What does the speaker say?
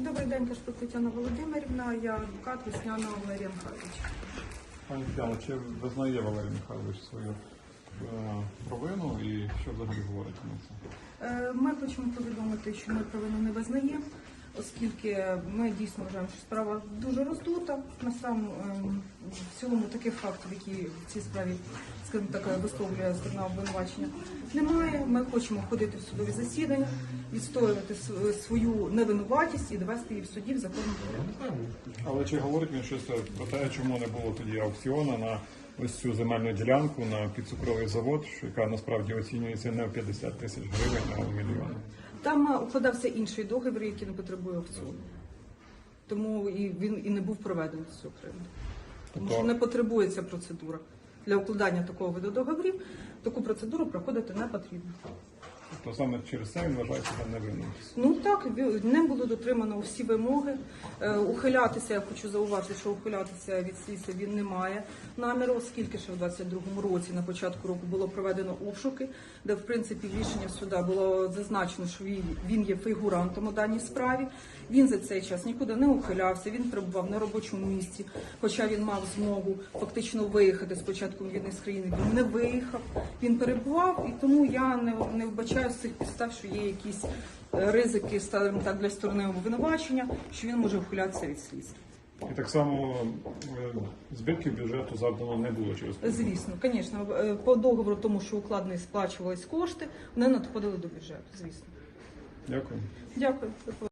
Добрий день, Кашпик Тетяна Володимирівна, я адвокат Весняна Валерія Михайлович. Пані Тетяно, чи визнає Валерій Михайлович свою е, провину і що взагалі говорить на це? Е, Ми хочемо повідомити, що ми провину не визнаємо, оскільки ми дійсно вважаємо, що справа дуже роздута. На сам ем, в цілому таких фактів, які в цій справі, скажімо так, висловлює сторона обвинувачення, немає. Ми хочемо ходити в судові засідання, відстоювати свою невинуватість і довести її в суді в законному порядку. Але чи говорить він щось про те, чому не було тоді аукціону на ось цю земельну ділянку на підцукровий завод, яка насправді оцінюється не в 50 тисяч гривень, а в мільйони? Там е, укладався інший договір, який не потребує аукціону. Тому і він і не був проведений з приводу. Тому що не потребується процедура. Для укладання такого виду договорів таку процедуру проходити не потрібно. Тобто саме через це він вважає себе невинним. Ну так, ним було дотримано всі вимоги. Е, Ухилятися, я хочу зауважити, що ухилятися від слідства він не має наміру, оскільки ще в 22-му році, на початку року, було проведено обшуки, де в принципі рішення суда було зазначено, що він є фігурантом у даній справі. Він за цей час нікуди не ухилявся, він перебував на робочому місці, хоча він мав змогу фактично виїхати з початком війни з країни. Він не виїхав, він перебував, і тому я не, не вбачаю з цих підстав, що є якісь е, ризики, скажімо так, для сторони обвинувачення, що він може ухилятися від слідства. І так само е, збитків бюджету завдано не було через. Звісно, звісно, е, по договору, тому що укладені сплачувались кошти, вони надходили до бюджету. Звісно, Дякую. дякую.